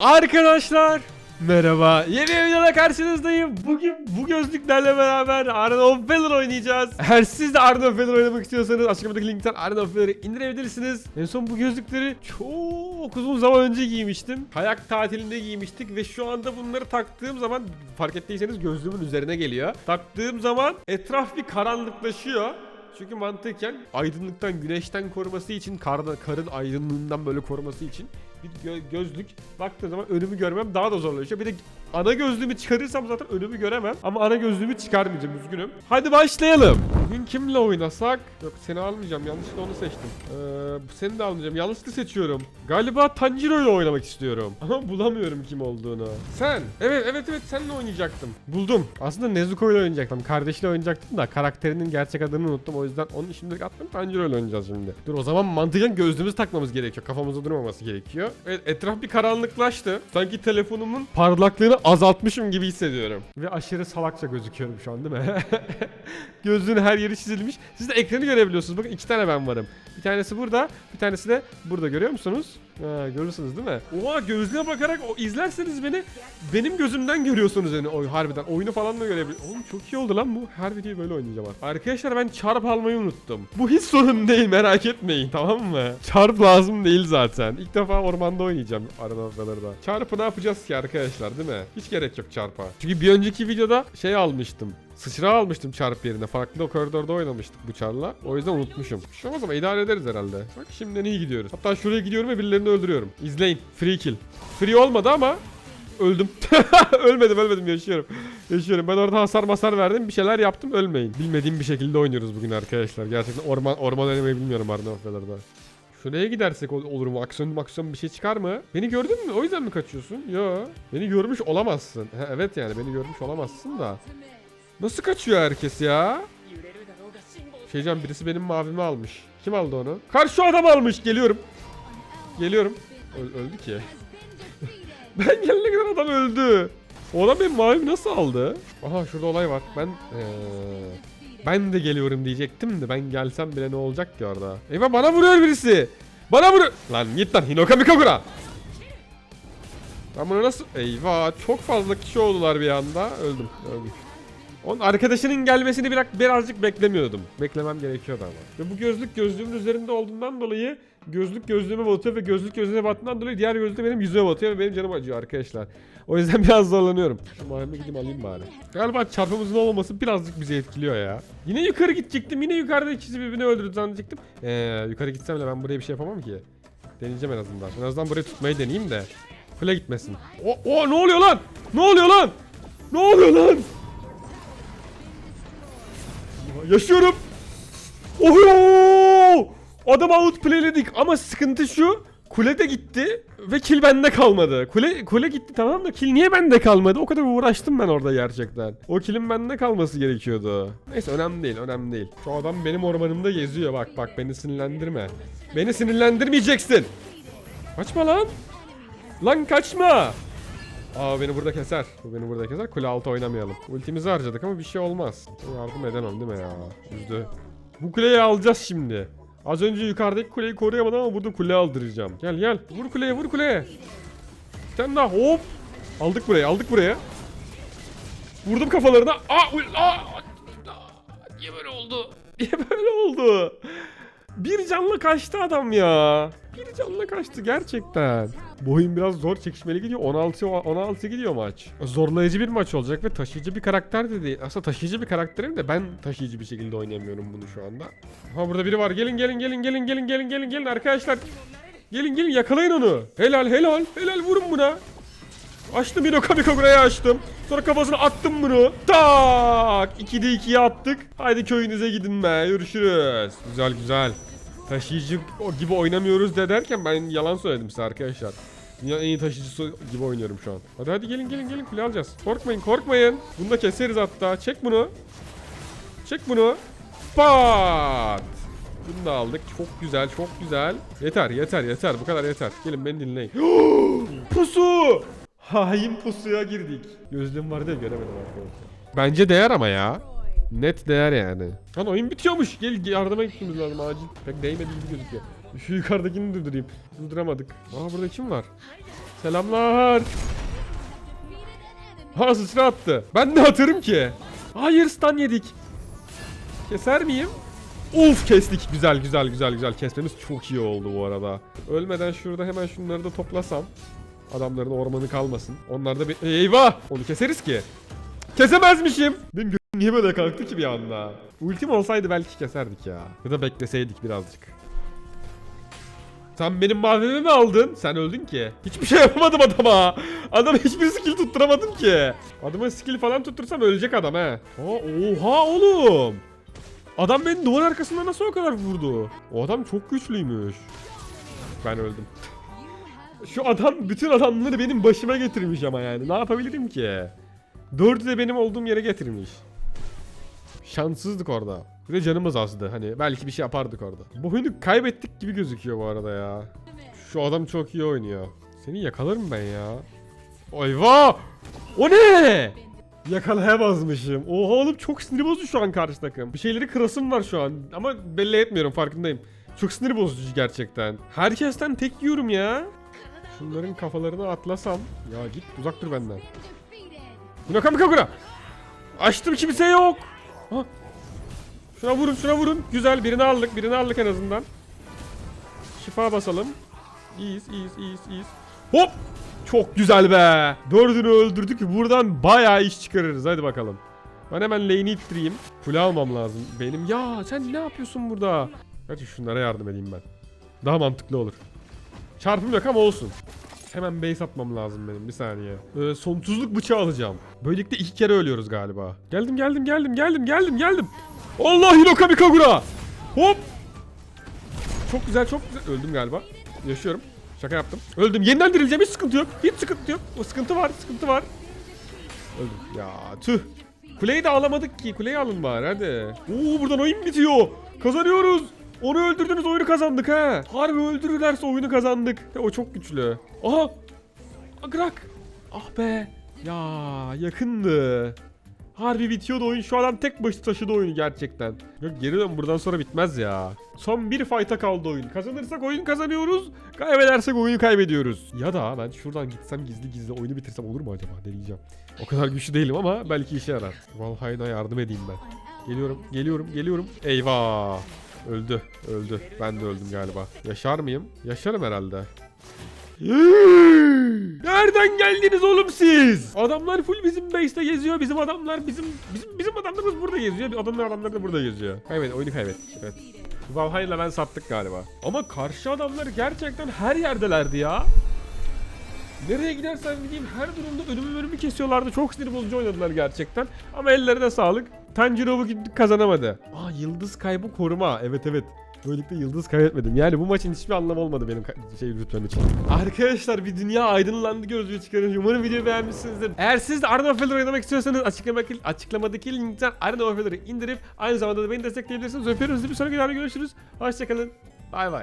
Arkadaşlar merhaba yeni bir videoda karşınızdayım. Bugün bu gözlüklerle beraber Arena of Valor oynayacağız. Eğer siz de Arena of Valor oynamak istiyorsanız açıklamadaki linkten Arena of Valor'ı indirebilirsiniz. En son bu gözlükleri çok uzun zaman önce giymiştim. Kayak tatilinde giymiştik ve şu anda bunları taktığım zaman fark ettiyseniz gözlüğümün üzerine geliyor. Taktığım zaman etraf bir karanlıklaşıyor. Çünkü mantıken aydınlıktan, güneşten koruması için, karın aydınlığından böyle koruması için bir gö- gözlük baktığım zaman önümü görmem daha da zorlaşıyor. Bir de ana gözlüğümü çıkarırsam zaten önümü göremem. Ama ana gözlüğümü çıkarmayacağım üzgünüm. Hadi başlayalım. Bugün kimle oynasak? Yok seni almayacağım yanlışlıkla onu seçtim. Ee, seni de almayacağım yanlışlıkla seçiyorum. Galiba Tanjiro ile oynamak istiyorum. Ama bulamıyorum kim olduğunu. Sen. Evet evet evet seninle oynayacaktım. Buldum. Aslında Nezuko ile oynayacaktım. Kardeşiyle oynayacaktım da karakterinin gerçek adını unuttum. O yüzden onu şimdilik attım. Tanjiro ile oynayacağız şimdi. Dur o zaman mantıken gözlüğümüzü takmamız gerekiyor. Kafamızda durmaması gerekiyor. Evet etraf bir karanlıklaştı. Sanki telefonumun parlaklığını azaltmışım gibi hissediyorum. Ve aşırı salakça gözüküyorum şu an değil mi? Gözlüğün her yeri çizilmiş. Siz de ekranı görebiliyorsunuz. Bakın iki tane ben varım. Bir tanesi burada, bir tanesi de burada görüyor musunuz? Ha, görürsünüz değil mi? Oha gözlüğe bakarak o izlerseniz beni benim gözümden görüyorsunuz yani oy harbiden. Oyunu falan da görebiliyor. Oğlum çok iyi oldu lan bu. Her videoyu böyle oynayacağım artık. Arkadaşlar ben çarp almayı unuttum. Bu hiç sorun değil merak etmeyin tamam mı? Çarp lazım değil zaten. İlk defa ormanda oynayacağım arena haftalarda. Çarpı ne yapacağız ki arkadaşlar değil mi? Hiç gerek yok çarpa. Çünkü bir önceki videoda şey almıştım. Sıçra almıştım çarp yerine. Farklı o koridorda oynamıştık bu çarla. O yüzden unutmuşum. Şu ama idare ederiz herhalde. Bak şimdiden iyi gidiyoruz. Hatta şuraya gidiyorum ve birilerini öldürüyorum. İzleyin. Free kill. Free olmadı ama öldüm. ölmedim ölmedim yaşıyorum. Yaşıyorum. Ben orada hasar masar verdim. Bir şeyler yaptım ölmeyin. Bilmediğim bir şekilde oynuyoruz bugün arkadaşlar. Gerçekten orman orman oynamayı bilmiyorum Arna Ofyalar'da. Şuraya gidersek ol- olur mu? Aksiyon aksiyon bir şey çıkar mı? Beni gördün mü? O yüzden mi kaçıyorsun? Yo. Beni görmüş olamazsın. Ha, evet yani beni görmüş olamazsın da. Nasıl kaçıyor herkes ya? Şey diyeceğim birisi benim mavimi almış. Kim aldı onu? Karşı adam almış. Geliyorum. Geliyorum. Öl- öldü ki. ben gelene kadar adam öldü. O adam benim mavimi nasıl aldı? Aha şurada olay var. Ben ee, ben de geliyorum diyecektim de ben gelsem bile ne olacak ki orada? Eyvah bana vuruyor birisi. Bana vuruyor. Lan git lan Hinoka Mikagura. Ben bunu nasıl... Eyvah çok fazla kişi oldular bir anda. Öldüm. Öldüm. Onun arkadaşının gelmesini biraz, birazcık beklemiyordum. Beklemem gerekiyordu ama. Ve bu gözlük gözlüğümün üzerinde olduğundan dolayı gözlük gözlüğüme batıyor ve gözlük gözlüğüme battığından dolayı diğer gözlük benim yüzüme batıyor ve benim canım acıyor arkadaşlar. O yüzden biraz zorlanıyorum. Şu mahalleme gideyim alayım bari. Galiba çarpımızın olmaması birazcık bizi etkiliyor ya. Yine yukarı gidecektim. Yine yukarıda ikisi birbirini öldürdü zannedecektim. Ee, yukarı gitsem bile ben buraya bir şey yapamam ki. Deneyeceğim en azından. En azından burayı tutmayı deneyeyim de. Kule gitmesin. O, o ne oluyor lan? Ne oluyor lan? Ne oluyor lan? Yaşıyorum. Oho! Adamı outplayledik ama sıkıntı şu. Kule de gitti ve kill bende kalmadı. Kule kule gitti tamam da kill niye bende kalmadı? O kadar uğraştım ben orada gerçekten. O killin bende kalması gerekiyordu. Neyse önemli değil, önemli değil. Şu adam benim ormanımda geziyor bak bak beni sinirlendirme. Beni sinirlendirmeyeceksin. Kaçma lan. Lan kaçma. Aa beni burada keser. Bu beni burada keser. Kule altı oynamayalım. Ultimizi harcadık ama bir şey olmaz. Yardım edemem değil mi ya? Üzdü. Bu kuleyi alacağız şimdi. Az önce yukarıdaki kuleyi koruyamadım ama burada kule aldıracağım. Gel gel. Vur kuleye vur kuleye. Bir tane daha hop. Aldık buraya aldık buraya. Vurdum kafalarına. Aa, ul- aa, aa, niye böyle oldu? Niye böyle oldu? Bir canla kaçtı adam ya. Bir canla kaçtı gerçekten. Bu oyun biraz zor çekişmeli gidiyor. 16 16 gidiyor maç. Zorlayıcı bir maç olacak ve taşıyıcı bir karakter de değil. Aslında taşıyıcı bir karakterim de ben taşıyıcı bir şekilde oynayamıyorum bunu şu anda. Ha burada biri var. Gelin gelin gelin gelin gelin gelin gelin gelin arkadaşlar. Gelin gelin yakalayın onu. Helal helal helal vurun buna. Açtım bir Mikagura'ya açtım. Sonra kafasına attım bunu. Tak! 2'de 2'ye attık. Haydi köyünüze gidin be. Görüşürüz. Güzel güzel. Taşıyıcı gibi oynamıyoruz de derken ben yalan söyledim size arkadaşlar. Dünyanın en iyi taşıyıcısı gibi oynuyorum şu an. Hadi hadi gelin gelin gelin kule alacağız. Korkmayın korkmayın. Bunu da keseriz hatta. Çek bunu. Çek bunu. Pat. Bunu da aldık. Çok güzel çok güzel. Yeter yeter yeter. Bu kadar yeter. Gelin beni dinleyin. Pusu. Hain pusuya girdik. Gözlüğüm vardı ya göremedim arkadaşlar. Bence değer ama ya. Net değer yani. Lan oyun bitiyormuş. Gel yardıma gitmemiz lazım acil. Pek değmedi gibi gözüküyor. Şu yukarıdakini durdurayım. Durduramadık. Aa burada kim var? Selamlar. Ha sıçra attı. Ben de atarım ki. Hayır stun yedik. Keser miyim? Uf kestik. Güzel güzel güzel güzel. Kesmemiz çok iyi oldu bu arada. Ölmeden şurada hemen şunları da toplasam. Adamların ormanı kalmasın. Onlar da bir... Eyvah! Onu keseriz ki. Kesemezmişim. Benim niye böyle kalktı ki bir anda? Ultim olsaydı belki keserdik ya. Ya da bekleseydik birazcık. Sen benim mavimi mi aldın? Sen öldün ki. Hiçbir şey yapamadım adama. Adama hiçbir skill tutturamadım ki. Adama skill falan tuttursam ölecek adam he. Aa, oha oğlum. Adam beni duvar arkasında nasıl o kadar vurdu? O adam çok güçlüymüş. Ben öldüm. Şu adam bütün adamları benim başıma getirmiş ama yani. Ne yapabilirim ki? Dördü de benim olduğum yere getirmiş. Şanssızdık orada. Bir de canımız azdı. Hani belki bir şey yapardık orada. Bu oyunu kaybettik gibi gözüküyor bu arada ya. Şu adam çok iyi oynuyor. Seni yakalarım ben ya. Eyvah! O ne? Yakalayamazmışım. Oha oğlum çok sinir bozucu şu an karşı takım. Bir şeyleri kırasım var şu an. Ama belli etmiyorum farkındayım. Çok sinir bozucu gerçekten. Herkesten tek yiyorum ya. Şunların kafalarını atlasam. Ya git uzak dur benden. Bunakami Kagura. Açtım kimse yok. Şuna vurun şuna vurun. Güzel birini aldık birini aldık en azından. Şifa basalım. İyiyiz iyiyiz iyiyiz iyiyiz. Hop. Çok güzel be. Dördünü öldürdük. Buradan bayağı iş çıkarırız. Hadi bakalım. Ben hemen lane'i ittireyim. Kule almam lazım benim. Ya sen ne yapıyorsun burada? Hadi şunlara yardım edeyim ben. Daha mantıklı olur. Çarpım yok ama olsun. Hemen base atmam lazım benim bir saniye. Ee, sonsuzluk bıçağı alacağım. Böylelikle iki kere ölüyoruz galiba. Geldim geldim geldim geldim geldim geldim. Allah Hiroka Kagura. Hop. Çok güzel çok güzel. Öldüm galiba. Yaşıyorum. Şaka yaptım. Öldüm. Yeniden dirileceğim. Hiç sıkıntı yok. Hiç sıkıntı yok. O sıkıntı var. Sıkıntı var. Öldüm. Ya tüh. Kuleyi de alamadık ki. Kuleyi alın bari hadi. Oo buradan oyun bitiyor. Kazanıyoruz. Onu öldürdünüz oyunu kazandık ha. Harbi öldürürlerse oyunu kazandık. O çok güçlü. Aha. Agrak. Ah be. Ya yakındı. Harbi bitiyordu oyun. Şu adam tek başı taşıdı oyunu gerçekten. Yok geri dön buradan sonra bitmez ya. Son bir fight'a kaldı oyun. Kazanırsak oyun kazanıyoruz. Kaybedersek oyunu kaybediyoruz. Ya da ben şuradan gitsem gizli gizli oyunu bitirsem olur mu acaba? Deneyeceğim. O kadar güçlü değilim ama belki işe yarar. Valheim'a yardım edeyim ben. Geliyorum, geliyorum, geliyorum. Eyvah. Öldü, öldü. Ben de öldüm galiba. Yaşar mıyım? Yaşarım herhalde. Nereden geldiniz oğlum siz? Adamlar full bizim base'te geziyor. Bizim adamlar bizim bizim bizim adamlarımız burada geziyor. Adamlar adamlar da burada geziyor. Kaybet, oyunu kaybettik. Evet. Valhalla'yla ben sattık galiba. Ama karşı adamlar gerçekten her yerdelerdi ya. Nereye gidersen gideyim her durumda önümü önümü kesiyorlardı. Çok sinir bozucu oynadılar gerçekten. Ama ellerine sağlık. Tanjiro'yu gittik kazanamadı. Aa yıldız kaybı koruma. Evet evet. Böylelikle yıldız kaybetmedim. Yani bu maçın hiçbir anlamı olmadı benim şey rütbem için. Arkadaşlar bir dünya aydınlandı gözlüğü çıkarınca. Umarım videoyu beğenmişsinizdir. Eğer siz de Arena of Valor oynamak istiyorsanız açıklamadaki, açıklamadaki linkten Arena of Valor'ı indirip aynı zamanda da beni destekleyebilirsiniz. Öpüyoruz. Bir sonraki videoda görüşürüz. Hoşçakalın. Bay bay.